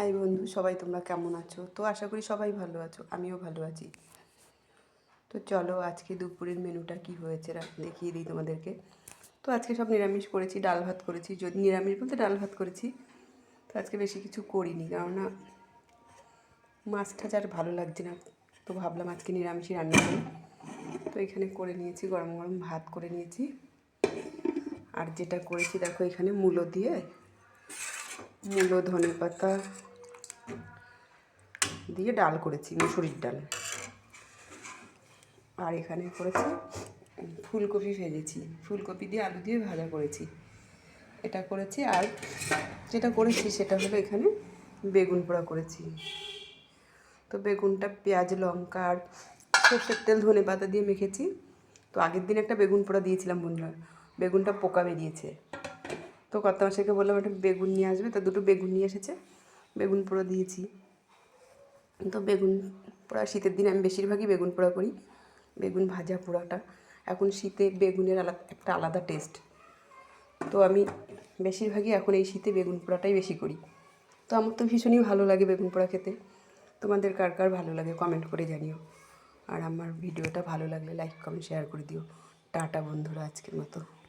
High বন্ধু, সবাই তোমরা কেমন আছো? তো আশা করি সবাই ভালো আছো, আমিও ভালো আছি। তো চলো আজকে দুপুরের মেনুটা কি হয়েছে দেখিয়ে দিই তোমাদেরকে। তো আজকে সব নিরামিষ করেছি, ডাল ভাত করেছি, যদি নিরামিষ বলতে ডাল ভাত করেছি। তো আজকে বেশি কিছু করিনি, কেননা মাছটা যার ভালো লাগছে না। তো ভাবলাম আজকে নিরামিষই রান্না করি। তো এখানে করে নিয়েছি, গরম গরম ভাত করে নিয়েছি। আর যেটা করেছি দেখো এখানে মূলো দিয়ে। মূলো ধনে পাতা দিয়ে ডাল করেছি মুসুরির ডাল। আর এখানে করেছি ফুলকপি ভেজেছি। ফুলকপি দিয়ে আলু দিয়ে ভাজা করেছি। এটা করেছি আর যেটা করেছি সেটা হলো এখানে বেগুন পোড়া করেছি। তো বেগুনটা পেঁয়াজ, লঙ্কা আর সর্ষের তেল, ধনে পাতা দিয়ে মেখেছি। তো আগের দিন একটা বেগুন পোড়া দিয়েছিলাম বন্ধুরা, বেগুনটা পোকা বেরিয়েছে। তো কর্তা মাসিকে বললাম একটা বেগুন নিয়ে আসবে, তো দুটো বেগুন নিয়ে এসেছে, বেগুন পোড়া দিয়েছি। তো বেগুন পোড়া, শীতের দিন আমি বেশিরভাগই বেগুন পোড়া করি। বেগুন ভাজা পোড়াটা। এখন শীতে বেগুনের আলাদা একটা আলাদা টেস্ট তো আমি বেশিরভাগই এখন এই শীতে বেগুন পোড়াটাই বেশি করি। তো আমার তো ভীষণই ভালো লাগে বেগুন পোড়া খেতে। তোমাদের কার কার ভালো লাগে কমেন্ট করে জানিও। আর আমার ভিডিওটা ভালো লাগলে লাইক কমেন্ট শেয়ার করে দিও। টাটা বন্ধুরা আজকের মতো।